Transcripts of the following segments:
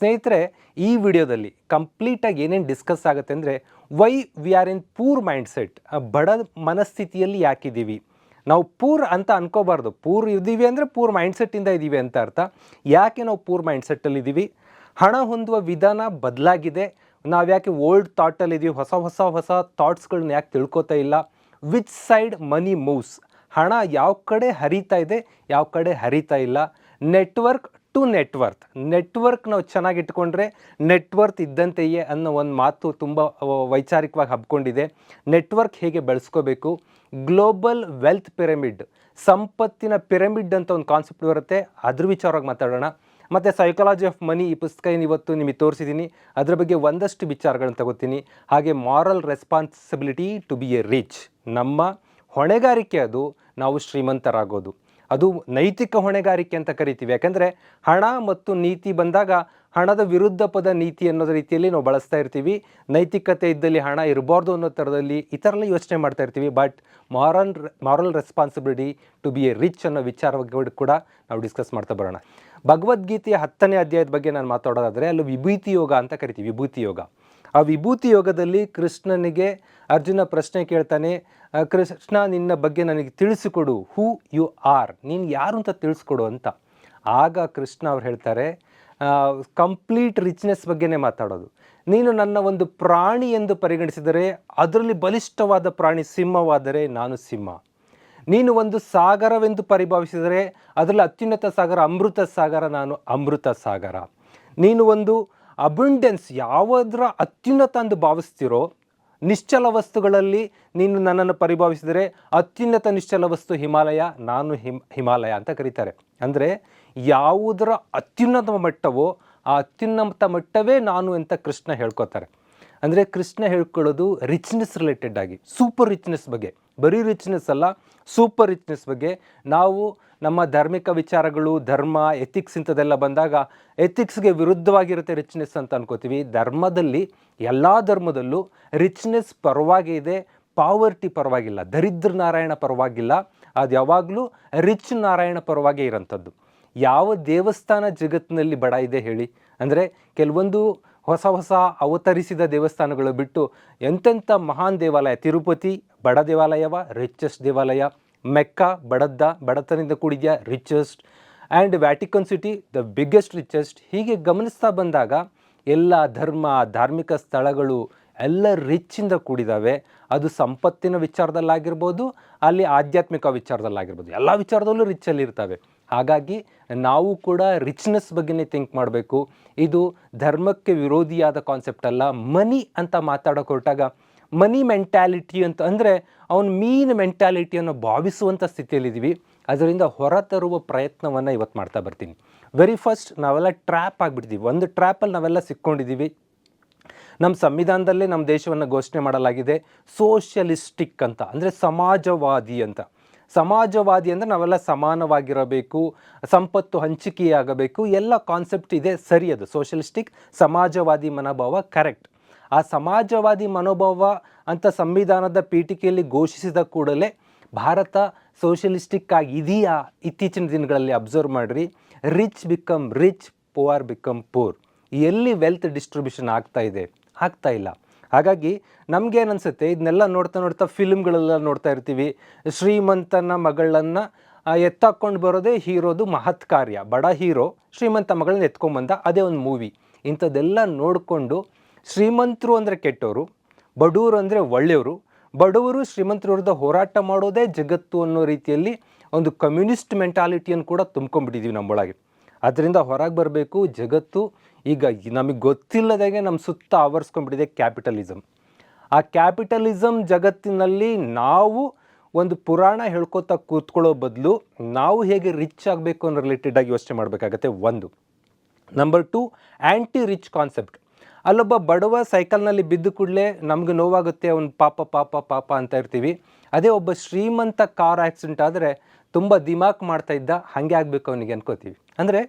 ಸ್ನೇಹಿತರೆ, ಈ ವಿಡಿಯೋದಲ್ಲಿ ಕಂಪ್ಲೀಟಾಗಿ ಏನೇನು ಡಿಸ್ಕಸ್ ಆಗುತ್ತೆ ಅಂದರೆ why we are in poor mindset ಬಡ ಮನಸ್ಥಿತಿಯಲ್ಲಿ ಯಾಕಿದ್ದೀವಿ? ನಾವು ಪೂರ್ ಅಂತ ಅನ್ಕೋಬಾರ್ದು. ಪೂರ್ ಇದ್ದೀವಿ ಅಂದರೆ ಪೂರ್ ಮೈಂಡ್ ಸೆಟ್ಟಿಂದ ಇದ್ದೀವಿ ಅಂತ ಅರ್ಥ. ಯಾಕೆ ನಾವು ಪೂರ್ ಮೈಂಡ್ ಸೆಟ್ಟಲ್ಲಿ ಇದ್ದೀವಿ? ಹಣ ಹೊಂದುವ ವಿಧಾನ ಬದಲಾಗಿದೆ. ನಾವು ಯಾಕೆ ಓಲ್ಡ್ ಥಾಟಲ್ಲಿ ಇದ್ದೀವಿ? ಹೊಸ ಹೊಸ ಹೊಸ ಥಾಟ್ಸ್ಗಳನ್ನ ಯಾಕೆ ತಿಳ್ಕೊತಾ ಇಲ್ಲ? ವಿಚ್ ಸೈಡ್ ಮನಿ ಮೂವ್ಸ್ ಹಣ ಯಾವ ಕಡೆ ಹರಿತಾ ಇದೆ, ಯಾವ ಕಡೆ ಹರಿತಾ ಇಲ್ಲ? ನೆಟ್ವರ್ಕ್ ಟು ನೆಟ್ವರ್ತ್ ನೆಟ್ವರ್ಕ್ ನಾವು ಚೆನ್ನಾಗಿ ಇಟ್ಕೊಂಡ್ರೆ ನೆಟ್ವರ್ತ್ ಇದ್ದಂತೆಯೇ ಅನ್ನೋ ಒಂದು ಮಾತು ತುಂಬ ವೈಚಾರಿಕವಾಗಿ ಹಬ್ಕೊಂಡಿದೆ. ನೆಟ್ವರ್ಕ್ ಹೇಗೆ ಬೆಳೆಸ್ಕೋಬೇಕು? ಗ್ಲೋಬಲ್ ವೆಲ್ತ್ ಪಿರಮಿಡ್, ಸಂಪತ್ತಿನ ಪಿರಮಿಡ್ ಅಂತ ಒಂದು ಕಾನ್ಸೆಪ್ಟ್ ಬರುತ್ತೆ. ಅದ್ರ ವಿಚಾರವಾಗಿ ಮಾತಾಡೋಣ. ಮತ್ತು ಸೈಕಾಲಜಿ ಆಫ್ ಮನಿ ಈ ಪುಸ್ತಕ ಏನು ಇವತ್ತು ನಿಮಗೆ ತೋರಿಸಿದ್ದೀನಿ ಅದರ ಬಗ್ಗೆ ಒಂದಷ್ಟು ವಿಚಾರಗಳನ್ನು ತಗೋತೀನಿ. ಹಾಗೆ moral responsibility to be a rich. ನಮ್ಮ ಹೊಣೆಗಾರಿಕೆ ಅದು, ನಾವು ಶ್ರೀಮಂತರಾಗೋದು. ಅದು ನೈತಿಕ ಹೊಣೆಗಾರಿಕೆ ಅಂತ ಕರಿತೀವಿ. ಯಾಕಂದರೆ ಹಣ ಮತ್ತು ನೀತಿ ಬಂದಾಗ ಹಣದ ವಿರುದ್ಧ ಪದ ನೀತಿ ಅನ್ನೋದ ರೀತಿಯಲ್ಲಿ ನಾವು ಬಳಸ್ತಾ ಇರ್ತೀವಿ. ನೈತಿಕತೆ ಇದ್ದಲ್ಲಿ ಹಣ ಇರಬಾರ್ದು ಅನ್ನೋ ಥರದಲ್ಲಿ ಈ ಥರ ಯೋಚನೆ ಮಾಡ್ತಾ ಇರ್ತೀವಿ. But moral moral responsibility to be a rich ಅನ್ನೋ ವಿಚಾರ ಕೂಡ ನಾವು ಡಿಸ್ಕಸ್ ಮಾಡ್ತಾ ಬರೋಣ. ಭಗವದ್ಗೀತೆಯ ಹತ್ತನೇ ಅಧ್ಯಾಯದ ಬಗ್ಗೆ ನಾನು ಮಾತಾಡೋದಾದರೆ ಅಲ್ಲಿ ವಿಭೂತಿ ಯೋಗ ಅಂತ ಕರಿತೀವಿ. ವಿಭೂತಿ ಯೋಗ. ಆ ವಿಭೂತಿ ಯೋಗದಲ್ಲಿ ಕೃಷ್ಣನಿಗೆ ಅರ್ಜುನ ಪ್ರಶ್ನೆ ಕೇಳ್ತಾನೆ ಕೃಷ್ಣ, ನಿನ್ನ ಬಗ್ಗೆ ನನಗೆ ತಿಳಿಸಿಕೊಡು. ಹೂ ಯು ಆರ್ ನೀನು ಯಾರು ಅಂತ ತಿಳಿಸ್ಕೊಡು ಅಂತ. ಆಗ ಕೃಷ್ಣ ಅವ್ರು ಹೇಳ್ತಾರೆ ಕಂಪ್ಲೀಟ್ ರಿಚ್ನೆಸ್ ಬಗ್ಗೆನೇ ಮಾತಾಡೋದು. ನೀನು ನನ್ನ ಒಂದು ಪ್ರಾಣಿ ಎಂದು ಪರಿಗಣಿಸಿದರೆ ಅದರಲ್ಲಿ ಬಲಿಷ್ಠವಾದ ಪ್ರಾಣಿ ಸಿಂಹವಾದರೆ ನಾನು ಸಿಂಹ. ನೀನು ಒಂದು ಸಾಗರವೆಂದು ಪರಿಭಾವಿಸಿದರೆ ಅದರಲ್ಲಿ ಅತ್ಯುನ್ನತ ಸಾಗರ ಅಮೃತ ಸಾಗರ, ನಾನು ಅಮೃತ ಸಾಗರ. ನೀನು ಒಂದು ಅಬುಂಡೆನ್ಸ್ ಯಾವುದರ ಅತ್ಯುನ್ನತ ಎಂದು ಭಾವಿಸ್ತಿರೋ ನಿಶ್ಚಲ ವಸ್ತುಗಳಲ್ಲಿ ನೀನು ನನ್ನನ್ನು ಪರಿಭಾವಿಸಿದರೆ ಅತ್ಯುನ್ನತ ನಿಶ್ಚಲ ವಸ್ತು ಹಿಮಾಲಯ, ನಾನು ಹಿಮ್, ಹಿಮಾಲಯ ಅಂತ ಕರೀತಾರೆ. ಅಂದರೆ ಯಾವುದರ ಅತ್ಯುನ್ನತ ಮಟ್ಟವೋ ಆ ಅತ್ಯುನ್ನತ ಮಟ್ಟವೇ ನಾನು ಅಂತ ಕೃಷ್ಣ ಹೇಳ್ಕೊತಾರೆ ಅಂದರೆ ಕೃಷ್ಣ ಹೇಳ್ಕೊಳ್ಳೋದು ರಿಚ್ನೆಸ್ ರಿಲೇಟೆಡ್ ಆಗಿ ಸೂಪರ್ ರಿಚ್ನೆಸ್ ಬಗ್ಗೆ. ಬರೀ ರಿಚ್ನೆಸ್ ಅಲ್ಲ ಸೂಪರ್ ರಿಚ್ನೆಸ್ ಬಗ್ಗೆ ನಾವು ನಮ್ಮ ಧಾರ್ಮಿಕ ವಿಚಾರಗಳು, ಧರ್ಮ ಎಥಿಕ್ಸ್ ಇಂಥದ್ದೆಲ್ಲ ಬಂದಾಗ ಎಥಿಕ್ಸ್ಗೆ ವಿರುದ್ಧವಾಗಿರುತ್ತೆ ರಿಚ್ನೆಸ್ ಅಂತ ಅನ್ಕೋತೀವಿ. ಧರ್ಮದಲ್ಲಿ ಎಲ್ಲ ಧರ್ಮದಲ್ಲೂ ರಿಚ್ನೆಸ್ ಪರವಾಗಿ ಇದೆ ಪಾವರ್ಟಿ ಪರವಾಗಿಲ್ಲ, ದರಿದ್ರ ನಾರಾಯಣ ಪರವಾಗಿಲ್ಲ, ಅದು ಯಾವಾಗಲೂ ರಿಚ್ ನಾರಾಯಣ ಪರವಾಗಿ ಇರೋಂಥದ್ದು. ಯಾವ ದೇವಸ್ಥಾನ ಜಗತ್ತಿನಲ್ಲಿ ಬಡ ಇದೆ ಹೇಳಿ. ಅಂದರೆ ಕೆಲವೊಂದು ಹೊಸ ಹೊಸ ಅವತರಿಸಿದ ದೇವಸ್ಥಾನಗಳು ಬಿಟ್ಟು ಎಂತೆಂಥ ಮಹಾನ್ ದೇವಾಲಯ, ತಿರುಪತಿ ಬಡ ದೇವಾಲಯವ ರಿಚೆಸ್ಟ್ ದೇವಾಲಯ ಮೆಕ್ಕಾ, ಬಡದ್ದ, ಬಡತನದಿಂದ ಕೂಡಿದೆಯಾ richest and Vatican city the biggest richest ಹೀಗೆ ಗಮನಿಸ್ತಾ ಬಂದಾಗ ಎಲ್ಲ ಧರ್ಮ, ಧಾರ್ಮಿಕ ಸ್ಥಳಗಳು ಎಲ್ಲ ರಿಚ್ಚಿಂದ ಕೂಡಿದಾವೆ. ಅದು ಸಂಪತ್ತಿನ ವಿಚಾರದಲ್ಲಾಗಿರ್ಬೋದು, ಅಲ್ಲಿ ಆಧ್ಯಾತ್ಮಿಕ ವಿಚಾರದಲ್ಲಾಗಿರ್ಬೋದು. ಎಲ್ಲ ವಿಚಾರದಲ್ಲೂ ರಿಚ್ಚಲ್ಲಿ ಇರ್ತವೆ. ಹಾಗಾಗಿ ನಾವು ಕೂಡ ರಿಚ್ನೆಸ್ ಬಗ್ಗೆನೇ ಥಿಂಕ್ ಮಾಡಬೇಕು. ಇದು ಧರ್ಮಕ್ಕೆ ವಿರೋಧಿಯಾದ ಕಾನ್ಸೆಪ್ಟ್ ಅಲ್ಲ ಮನಿ ಅಂತ ಮಾತಾಡೋಕೆ ಹೊರಟಾಗ ಮನಿ ಮೆಂಟ್ಯಾಲಿಟಿ ಅಂತ ಅಂದರೆ ಅವನು ಮೀನ್ ಮೆಂಟ್ಯಾಲಿಟಿಯನ್ನು ಭಾವಿಸುವಂಥ ಸ್ಥಿತಿಯಲ್ಲಿದ್ದೀವಿ ಅದರಿಂದ ಹೊರತರುವ ಪ್ರಯತ್ನವನ್ನು ಇವತ್ತು ಮಾಡ್ತಾ ಬರ್ತೀನಿ. ವೆರಿ ಫಸ್ಟ್ ನಾವೆಲ್ಲ ಟ್ರ್ಯಾಪ್ ಆಗಿಬಿಡ್ತೀವಿ ಒಂದು ಟ್ರ್ಯಾಪಲ್ಲಿ ನಾವೆಲ್ಲ ಸಿಕ್ಕೊಂಡಿದ್ದೀವಿ ನಮ್ಮ ಸಂವಿಧಾನದಲ್ಲೇ ನಮ್ಮ ದೇಶವನ್ನು ಘೋಷಣೆ ಮಾಡಲಾಗಿದೆ. ಸೋಷಿಯಲಿಸ್ಟಿಕ್ ಅಂತ, ಅಂದರೆ ಸಮಾಜವಾದಿ ಅಂತ. ಸಮಾಜವಾದಿ ಅಂದರೆ ನಾವೆಲ್ಲ ಸಮಾನವಾಗಿರಬೇಕು, ಸಂಪತ್ತು ಹಂಚಿಕೆಯಾಗಬೇಕು, ಎಲ್ಲ ಕಾನ್ಸೆಪ್ಟ್ ಇದೆ, ಸರಿ ಅದು. ಸೋಷಿಯಲಿಸ್ಟಿಕ್ ಸಮಾಜವಾದಿ ಮನೋಭಾವ ಕರೆಕ್ಟ್ ಆ ಸಮಾಜವಾದಿ ಮನೋಭಾವ ಅಂತ ಸಂವಿಧಾನದ ಪೀಠಿಕೆಯಲ್ಲಿ ಘೋಷಿಸಿದ ಕೂಡಲೇ ಭಾರತ ಸೋಷಿಯಲಿಸ್ಟಿಕ್ ಆಗಿ ಇದೆಯಾ ಇತ್ತೀಚಿನ ದಿನಗಳಲ್ಲಿ ಅಬ್ಸರ್ವ್ ಮಾಡಿರಿ. Rich become rich poor become poor ಎಲ್ಲಿ ವೆಲ್ತ್ ಡಿಸ್ಟ್ರಿಬ್ಯೂಷನ್ ಆಗ್ತಾ ಇದೆ? ಆಗ್ತಾ ಇಲ್ಲ. ಹಾಗಾಗಿ ನಮ್ಗೇನು ಅನಿಸುತ್ತೆ ಇದನ್ನೆಲ್ಲ ನೋಡ್ತಾ ನೋಡ್ತಾ ಫಿಲ್ಮ್ಗಳೆಲ್ಲ ನೋಡ್ತಾ ಇರ್ತೀವಿ. ಶ್ರೀಮಂತನ ಮಗಳನ್ನ ಎತ್ತಾಕೊಂಡು ಬರೋದೇ ಹೀರೋದು ಮಹತ್ ಕಾರ್ಯ. ಬಡ ಹೀರೋ ಶ್ರೀಮಂತ ಮಗಳನ್ನ ಎತ್ಕೊಂಬಂದ ಅದೇ ಒಂದು ಮೂವಿ ಇಂಥದ್ದೆಲ್ಲ ನೋಡಿಕೊಂಡು ಶ್ರೀಮಂತರು ಅಂದರೆ ಕೆಟ್ಟವರು ಬಡವರು ಅಂದರೆ ಒಳ್ಳೆಯವರು ಬಡವರು ಶ್ರೀಮಂತರ ವಿರುದ್ಧ ಹೋರಾಟ ಮಾಡೋದೇ ಜಗತ್ತು ಅನ್ನೋ ರೀತಿಯಲ್ಲಿ ಒಂದು ಕಮ್ಯುನಿಸ್ಟ್ ಮೆಂಟಾಲಿಟಿಯನ್ನು ಕೂಡ ತುಂಬ್ಕೊಂಡ್ಬಿಟ್ಟಿದ್ದೀವಿ ನಮ್ಮೊಳಗೆ ಅದರಿಂದ ಹೊರಗೆ ಬರಬೇಕು, ಜಗತ್ತು ಈಗ ನಮಗೆ ಗೊತ್ತಿಲ್ಲದಾಗೆ ನಮ್ಮ ಸುತ್ತ ಆವರಿಸ್ಕೊಂಡ್ಬಿಟ್ಟಿದೆ ಕ್ಯಾಪಿಟಲಿಸಮ್ ಆ ಕ್ಯಾಪಿಟಲಿಸಮ್ ಜಗತ್ತಿನಲ್ಲಿ ನಾವು ಒಂದು ಪುರಾಣ ಹೇಳ್ಕೊತಾ ಕೂತ್ಕೊಳ್ಳೋ ಬದಲು ನಾವು ಹೇಗೆ ರಿಚ್ ಆಗಬೇಕು ಅನ್ನೋ ರಿಲೇಟೆಡ್ ಆಗಿ ಯೋಚನೆ ಮಾಡಬೇಕಾಗತ್ತೆ ಒಂದು. Number two anti rich concept ಅಲ್ಲೊಬ್ಬ ಬಡವ ಸೈಕಲ್ನಲ್ಲಿ ಬಿದ್ದು ಕೂಡಲೇ ನಮಗೆ ನೋವಾಗುತ್ತೆ, ಅವ್ನು ಪಾಪ ಪಾಪ ಪಾಪ ಅಂತ ಇರ್ತೀವಿ. ಅದೇ ಒಬ್ಬ ಶ್ರೀಮಂತ ಕಾರ್ ಆಕ್ಸಿಡೆಂಟ್ ಆದರೆ ತುಂಬ ದಿಮಾಕ್ ಮಾಡ್ತಾ ಇದ್ದ, ಹಾಗೆ ಆಗಬೇಕು ಅವನಿಗೆ ಅನ್ಕೋತೀವಿ. ಅಂದರೆ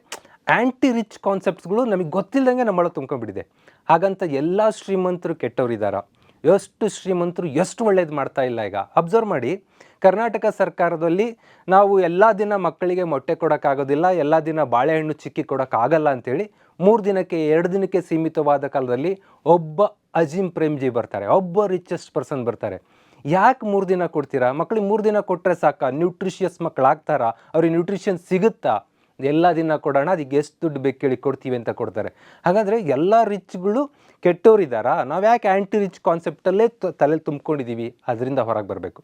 ಆ್ಯಂಟಿ ರಿಚ್ ಕಾನ್ಸೆಪ್ಟ್ಸ್ಗಳು ನಮಗೆ ಗೊತ್ತಿಲ್ಲದಂಗೆ ನಮ್ಮೊಳಗೆ ತುಂಬ್ಕೊಂಡ್ಬಿಟ್ಟಿದೆ. ಹಾಗಂತ ಎಲ್ಲ ಶ್ರೀಮಂತರು ಕೆಟ್ಟವರಿದ್ದಾರ ಎಷ್ಟು ಶ್ರೀಮಂತರು ಎಷ್ಟು ಒಳ್ಳೇದು ಮಾಡ್ತಾ ಇಲ್ಲ ಈಗ. ಅಬ್ಸರ್ವ್ ಮಾಡಿ. ಕರ್ನಾಟಕ ಸರ್ಕಾರದಲ್ಲಿ ನಾವು ಎಲ್ಲ ದಿನ ಮಕ್ಕಳಿಗೆ ಮೊಟ್ಟೆ ಕೊಡೋಕ್ಕಾಗೋದಿಲ್ಲ, ಎಲ್ಲ ದಿನ ಬಾಳೆಹಣ್ಣು ಚಿಕ್ಕಿ ಕೊಡೋಕ್ಕಾಗಲ್ಲ ಅಂತೇಳಿ ಮೂರು ದಿನಕ್ಕೆ, ಎರಡು ದಿನಕ್ಕೆ ಸೀಮಿತವಾದ ಕಾಲದಲ್ಲಿ ಒಬ್ಬ ಅಜಿಮ್ ಪ್ರೇಮ್ಜಿ ಬರ್ತಾರೆ, ಒಬ್ಬ ರಿಚೆಸ್ಟ್ ಪರ್ಸನ್ ಬರ್ತಾರೆ. ಯಾಕೆ ಮೂರು ದಿನ ಕೊಡ್ತೀರಾ? ಮಕ್ಳಿಗೆ ಮೂರು ದಿನ ಕೊಟ್ಟರೆ ಸಾಕ? ನ್ಯೂಟ್ರಿಷಿಯಸ್ ಮಕ್ಳು ಆಗ್ತಾರಾ ಅವ್ರಿಗೆ ನ್ಯೂಟ್ರಿಷನ್ ಸಿಗುತ್ತಾ? ಎಲ್ಲ ದಿನ ಕೊಡೋಣ, ಅದಕ್ಕೆ ಎಷ್ಟು ದುಡ್ಡು ಬೇಕು ಕೇಳಿ ಕೊಡ್ತೀವಿ ಅಂತ ಕೊಡ್ತಾರೆ. ಹಾಗಾದರೆ ಎಲ್ಲ ರಿಚ್ಗಳು ಕೆಟ್ಟೋರಿದ್ದಾರಾ? ನಾವು ಯಾಕೆ ಆ್ಯಂಟಿ ರಿಚ್ ಕಾನ್ಸೆಪ್ಟಲ್ಲೇ ತಲೆ ತುಂಬ್ಕೊಂಡಿದ್ದೀವಿ ಅದರಿಂದ ಹೊರಗೆ ಬರಬೇಕು.